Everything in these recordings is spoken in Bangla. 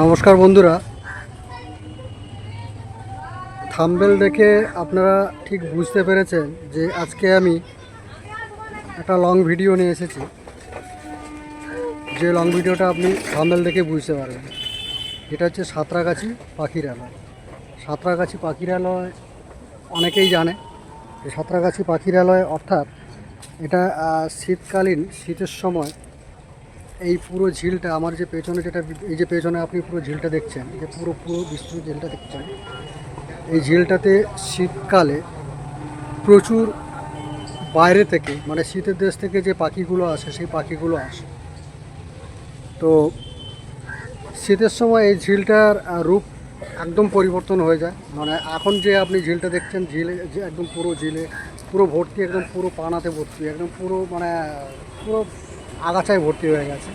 নমস্কার বন্ধুরা। থাম্বেল দেখে আপনারা ঠিক বুঝতে পেরেছেন যে আজকে আমি একটা লং ভিডিও নিয়ে এসেছি। যে লং ভিডিওটা আপনি থাম্বেল দেখে বুঝতে পারবেন। এটা হচ্ছে সাঁতরাগাছি পাখিরালয়। সাঁতরাগাছি পাখিরালয় অনেকেই জানে। যে সাঁতরাগাছি পাখিরালয় অর্থাৎ এটা শীতকালীন, শীতের সময় এই পুরো ঝিলটা, আমার যে পেছনে যেটা এই যে পেছনে আপনি পুরো ঝিলটা দেখছেন যে পুরো পুরো বিস্তৃত ঝিলটা দেখছেন, এই ঝিলটাতে শীতকালে প্রচুর বাইরে থেকে মানে শীতের দেশ থেকে যে পাখিগুলো আসে, সেই পাখিগুলো আসে। তো শীতের সময় এই ঝিলটার রূপ একদম পরিবর্তন হয়ে যায়। মানে এখন যে আপনি ঝিলটা দেখছেন, ঝিলে, যে একদম পুরো ঝিলে, পুরো ভর্তি, একদম পুরো পানাতে ভর্তি, একদম পুরো মানে পুরো আগাছায় ভর্তি হয়ে গেছে।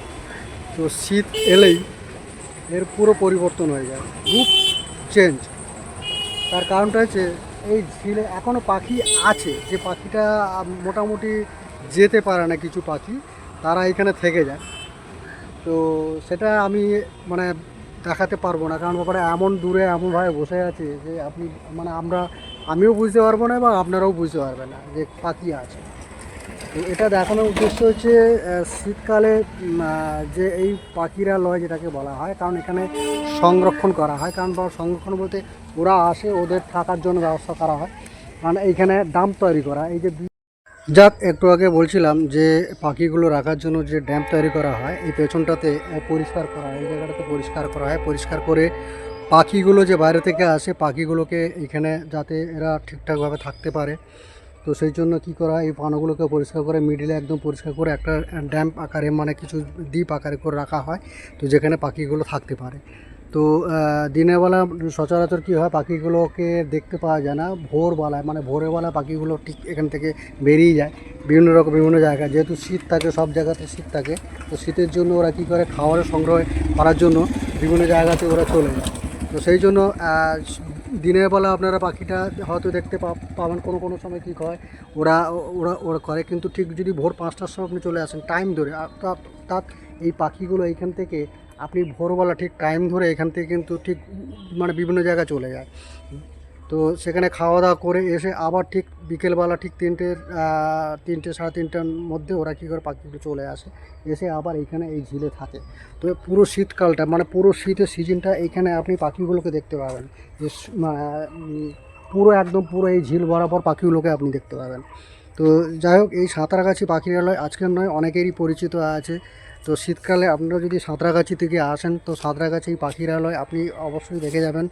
তো শীত এলেই এর পুরো পরিবর্তন হয়ে যায়, রূপ চেঞ্জ তার কারণটা হচ্ছে এই ঝিলে এখনও পাখি আছে, যে পাখিটা মোটামুটি যেতে পারে না কিছু পাখি, তারা এখানে থেকে যায়। তো সেটা আমি মানে দেখাতে পারব না, কারণ ব্যাপারে এমন দূরে এমনভাবে বসে আছে যে আপনি মানে আমরা, আমিও বুঝতে পারব না এবং আপনারাও বুঝতে পারবেন না যে পাখি আছে। এটা দেখানোর উদ্দেশ্য হচ্ছে শীতকালে যে এই পাখিরালয় যেটাকে বলা হয়, কারণ এখানে সংরক্ষণ করা হয়। কারণ সংরক্ষণ বলতে ওরা আসে, ওদের থাকার জন্য ব্যবস্থা করা হয়। কারণ এইখানে ডাম্প তৈরি করা, এই যে যাক, একটু আগে বলছিলাম যে পাখিগুলো রাখার জন্য যে ড্যাম তৈরি করা হয়, এই পেছনটাতে পরিষ্কার করা হয় এই জায়গাটাতে পরিষ্কার করা হয়। পরিষ্কার করে পাখিগুলো যে বাইরে থেকে আসে, পাখিগুলোকে এখানে যাতে এরা ঠিকঠাকভাবে থাকতে পারে। তো সেই জন্য কি করা এই পানাগুলোকে পরিষ্কার করে মিডিলে একদম পরিষ্কার করে একটা ড্যাম্প আকারে মানে কিছু দ্বীপ আকারে করে রাখা হয়। তো যেখানে পাখিগুলো থাকতে পারে। তো আহ, দিনের বেলা সচরাচর কী হয়? পাখিগুলোকে দেখতে পাওয়া যায় না। ভোরবেলায় মানে ভোরের বেলা পাখিগুলো ঠিক এখান থেকে বেরিয়ে যায়। বিভিন্ন রকম বিভিন্ন জায়গায় যেহেতু শীত থাকে সব জায়গাতে শীত থাকে। তো শীতের জন্য ওরা কী করে? খাবারের সংগ্রহ করার জন্য বিভিন্ন জায়গাতে ওরা চলে যায়। তো সেই জন্য দিনের বেলা আপনারা পাখিটা হয়তো দেখতে পাবেন কোনো কোনো সময় কী হয়। ওরা ওরা ওরা করে কিন্তু ঠিক যদি ভোর পাঁচটার সময় আপনি চলে আসেন টাইম ধরে। তার এই পাখিগুলো এইখান থেকে আপনি ভোরবেলা ঠিক টাইম ধরে এখান থেকে কিন্তু ঠিক মানে বিভিন্ন জায়গায় চলে যায়। তো সেখানে খাওয়া দাওয়া করে এসে আবার ঠিক বিকেলবেলা ঠিক তিনটের তিনটে, সাড়ে তিনটার মধ্যে ওরা কী করে পাখিগুলো চলে আসে, এসে আবার এইখানে এই ঝিলে থাকে। তো পুরো শীতকালটা মানে পুরো শীতের সিজনটা এইখানে আপনি পাখিগুলোকে দেখতে পাবেন। যে পুরো একদম পুরো এই ঝিল বরাবর পাখিগুলোকে আপনি দেখতে পাবেন। তো যাই হোক, এই সাঁতরাগাছি পাখিরালয় আজকের নয়, অনেকেরই পরিচিত আছে। তো শীতকালে আপনারা যদি সাঁতরাগাছি থেকে আসেন, তো সাঁতরাগাছি পাখিরালয় আপনি অবশ্যই দেখে যাবেন।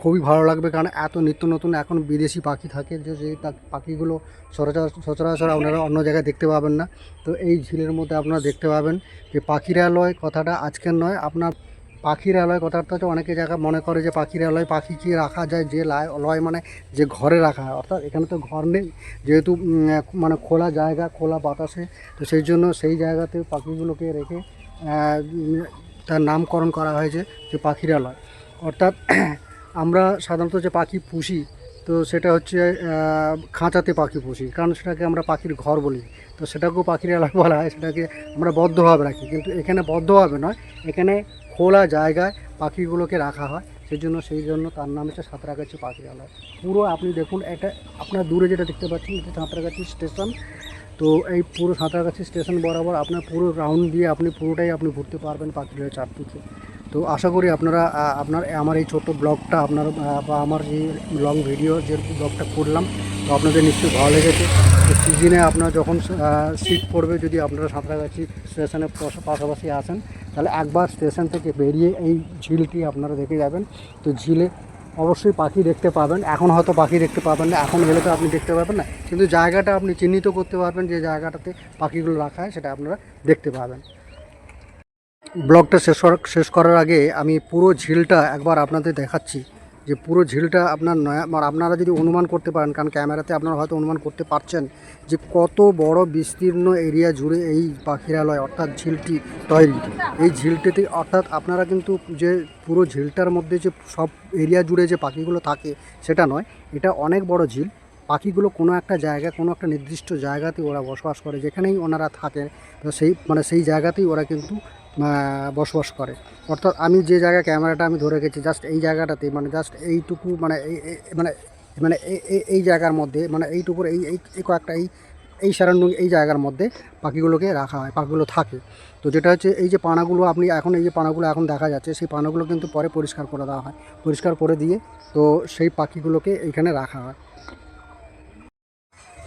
খুবই ভালো লাগবে কারণ এত নিত্য নতুন এখন বিদেশি পাখি থাকে যে যে পাখিগুলো সচরাচর সচরাচর আপনারা অন্য জায়গায় দেখতে পাবেন না। তো এই ঝিলের মধ্যে আপনারা দেখতে পাবেন যে পাখিরালয় কথাটা আজকের নয়, আপনার পাখিরালয় কথাটা হচ্ছে, অনেকে জায়গা মনে করে যে পাখিরালয় পাখি কি রাখা যায়, যে লায় লয় মানে যে ঘরে রাখা হয়, অর্থাৎ এখানে তো ঘর নেই, যেহেতু মানে খোলা জায়গা, খোলা বাতাসে, তো সেই জন্য সেই জায়গাতে পাখিগুলোকে রেখে তার নামকরণ করা হয়েছে যে পাখিরালয় অর্থাৎ, আমরা সাধারণত যে পাখি পুষি তো সেটা হচ্ছে খাঁচাতে পাখি পুষি। কারণ সেটাকে আমরা পাখির ঘর বলি। তো সেটাকেও পাখিরালয় বলা হয়, সেটাকে আমরা বদ্ধভাবে রাখি। কিন্তু এখানে বদ্ধভাবে নয়, এখানে খোলা জায়গায় পাখিগুলোকে রাখা হয়। সেই জন্য সেই জন্য তার নাম হচ্ছে সাঁতরাগাছি পাখিরালয় পুরো আপনি দেখুন, এটা আপনার দূরে যেটা দেখতে পাচ্ছেন, এটা সাঁতরাগাছি স্টেশন। তো এই পুরো সাঁতরাগাছি স্টেশন বরাবর আপনার পুরো রাউন্ড দিয়ে আপনি পুরোটাই আপনি ঘুরতে পারবেন পাখিরালয় চারদিকে। তো আশা করি আপনারা আপনার, আমার এই ছোট্ট ব্লগটা আপনার বা আমার যে লং ভিডিও যে ব্লগটা করলাম, তো আপনাদের নিশ্চয়ই ভালো লেগেছে। তো সিজনে আপনার যখন শীত পড়বে, যদি আপনারা সাঁতরাগাছি স্টেশনের পাশাপাশি আসেন, তাহলে একবার স্টেশন থেকে বেরিয়ে এই ঝিলটি আপনারা দেখে যাবেন। তো ঝিলে অবশ্যই পাখি দেখতে পাবেন। এখন হয়তো পাখি দেখতে পাবেন না, এখন এলে তো আপনি দেখতে পাবেন না। কিন্তু জায়গাটা আপনি চিহ্নিত করতে পারবেন যে জায়গাটাতে পাখিগুলো রাখা হয়, সেটা আপনারা দেখতে পাবেন। ব্লগটা শেষ শেষ করার আগে আমি পুরো ঝিলটা একবার আপনাদের দেখাচ্ছি। যে পুরো ঝিলটা আপনার নয়া মানে আপনারা যদি অনুমান করতে পারেন, কারণ ক্যামেরাতে আপনারা হয়তো অনুমান করতে পারছেন যে কত বড় বিস্তীর্ণ এরিয়া জুড়ে এই পাখিরালয় অর্থাৎ ঝিলটি তৈরি। এই ঝিলটিতে অর্থাৎ আপনারা কিন্তু যে পুরো ঝিলটার মধ্যে যে সব এরিয়া জুড়ে যে পাখিগুলো থাকে, সেটা নয়, এটা অনেক বড় ঝিল। পাখিগুলো কোনো একটা জায়গায়, কোনো একটা নির্দিষ্ট জায়গাতে ওরা বসবাস করে, যেখানেই ওনারা থাকে সেই মানে সেই জায়গাতেই ওরা কিন্তু বসবাস করে। অর্থাৎ আমি যে জায়গায় ক্যামেরাটা আমি ধরে গেছি জাস্ট এই জায়গাটাতে মানে জাস্ট এইটুকু মানে মানে মানে এই- জায়গার মধ্যে মানে এইটুকুর এই এই কয়েকটা এই এই সারাউন্ডিং এই জায়গার মধ্যে পাখিগুলোকে রাখা হয়, পাখিগুলো থাকে। তো যেটা হচ্ছে, এই যে পানাগুলো আপনি এখন, এই যে পানাগুলো এখন দেখা যাচ্ছে, সেই পানাগুলো কিন্তু পরে পরিষ্কার করে দেওয়া হয়। পরিষ্কার করে দিয়ে তো সেই পাখিগুলোকে এইখানে রাখা হয়।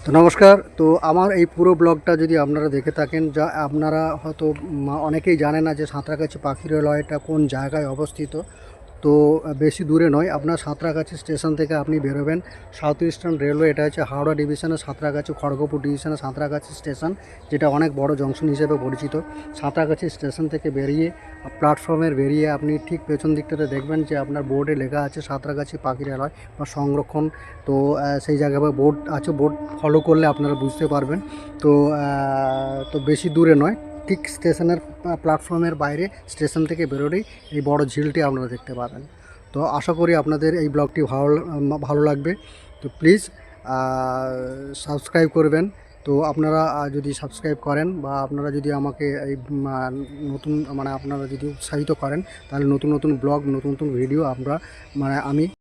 তো নমস্কার, তো আমার এই পুরো ব্লগটা যদি আপনারা দেখে থাকেন, যা আপনারা হয়তো অনেকেই জানে না যে সাঁতরাগাছি পাখিরালয়টা কোন জায়গায় অবস্থিত। তো বেশি দূরে নয়, আপনার সাঁতরাগাছি স্টেশন থেকে আপনি বেরোবেন। সাউথ ইস্টার্ন রেলওয়ে, এটা হচ্ছে হাওড়া ডিভিশনের সাঁতরাগাছি, খড়গপুর ডিভিশনের সাঁতরাগাছি স্টেশন, যেটা অনেক বড় জংশন হিসেবে পরিচিত। সাঁতরাগাছি স্টেশন থেকে বেরিয়ে প্ল্যাটফর্মের বেরিয়ে আপনি ঠিক পেছন দিকটাতে দেখবেন যে আপনার বোর্ডে লেখা আছে সাঁতরাগাছি পাখিরালয় বা সংরক্ষণ। তো সেই জায়গায় বোর্ড আছে, বোর্ড ফলো করলে আপনারা বুঝতে পারবেন। তো তো বেশি দূরে নয়। ঠিক স্টেশনের প্ল্যাটফর্মের বাইরে স্টেশন থেকে বেরোলেই এই বড় ঝিলটি আপনারা দেখতে পাবেন। তো আশা করি আপনাদের এই ব্লগটি ভালো ভালো লাগবে। তো প্লিজ সাবস্ক্রাইব করবেন। তো আপনারা যদি সাবস্ক্রাইব করেন বা আপনারা যদি আমাকে এই নতুন মানে আপনারা যদি উৎসাহিত করেন, তাহলে নতুন নতুন ব্লগ, নতুন নতুন ভিডিও আমরা মানে আমি